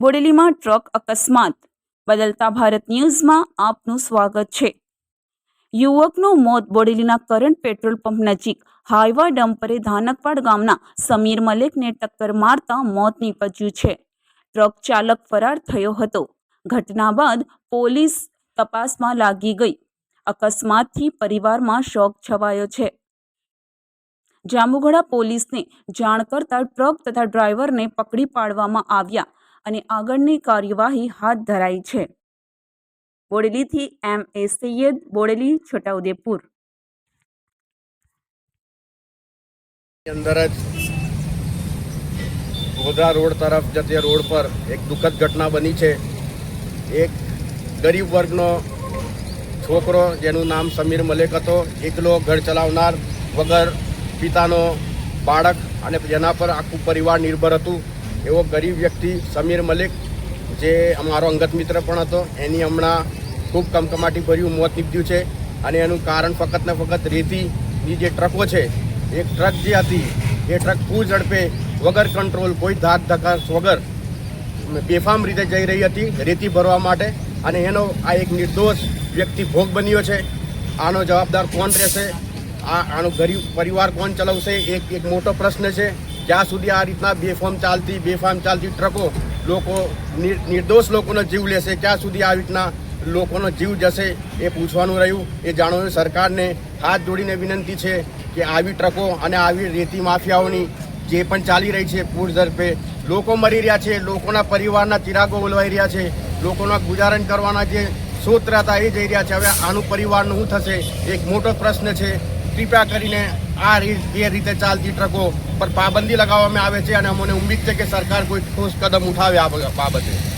બોડેલીમાં truck અકસ્માત. બદલતા ભારત ન્યૂઝમાં આપનું સ્વાગત છે. યુવકનું મોત બોડેલીના કરંટ પેટ્રોલ પંપ નજીક. હાઈવા ડમ્પરે ધાનકવાડ ગામના સમીર મલેકને ટક્કર મારતા મોત નીપજ્યું છે. ટ્રક ચાલક ફરાર થયો હતો. ઘટના બાદ પોલીસ તપાસમાં લાગી ગઈ. અકસ્માતથી પરિવારમાં શોક છવાયો છે. જાંબુઘોડા પોલીસને જાણ કરતા ટ્રક તથા ડ્રાઈવરને પકડી પાડવામાં આવ્યા. અને આગળની કાર્યવાહી હાથ ધરાઈ છે. બોડેલીથી એમ. એ. સૈયદ બોડેલી, છોટાઉદેપુર. અંદર જ ગોધરા રોડ તરફ જતી રોડ પર એક દુઃખદ ઘટના બની છે. એક ગરીબ વર્ગનો છોકરો જેનું નામ સમીર મલેક હતો. એકલો ઘર ચલાવનાર વગર પિતાનો બાળક અને જેના પર આખું પરિવાર નિર્ભર હતું. એવો ગરીબ વ્યક્તિ સમીર મલિક, જે અમારો અંગત મિત્ર પણ હતો. એની હમણાં ખૂબ કમકમાટી ભર્યું, મોત નીપજ્યું છે. અને એનું કારણ ફક્ત ને ફક્ત રેતીની જે ટ્રકો છે, એક ટ્રક જે હતી, એ ટ્રક ફૂલ ઝડપે વગર કંટ્રોલ, કોઈ ધાક ધકાસ વગર બેફામ રીતે જઈ રહી હતી રેતી ભરવા માટે. અને એનો આ એક નિર્દોષ વ્યક્તિ ભોગ બન્યો છે. આનો જવાબદાર કોણ રહેશે? આ આનો ગરીબ પરિવાર કોણ ચલાવશે? એક એક મોટો પ્રશ્ન છે. જ્યાં સુધી આ રીતના બેફામ ચાલતી બેફામ ચાલતી ટ્રકો લોકો નિર- નિર્દોષ લોકોનો જીવ લેશે ક્યાં સુધી આ રીતના લોકોનો જીવ જશે એ પૂછવાનું રહ્યું. એ જાણવાનું સરકારને હાથ જોડીને વિનંતી છે કે આવી ટ્રકો અને આવી રેતી માફિયાઓની જે પણ ચાલી રહી છે પૂર ઝડપે, લોકો મરી રહ્યા છે, લોકોના પરિવારના ચિરાગો ઓલવાઈ રહ્યા છે, લોકોના ગુજારણ કરવાના જે સૂત્ર હતા એ જઈ રહ્યા છે. હવે આનું પરિવારનું શું થશે? એક મોટો પ્રશ્ન છે. કૃપા કરીને આ જે રીતે ચાલતી ટ્રકો પર પાબંદી લગાવવામાં આવે છે અને અમને ઉમ્મીદ છે કે સરકાર કોઈ ઠોસ કદમ ઉઠાવે આ બાબતે.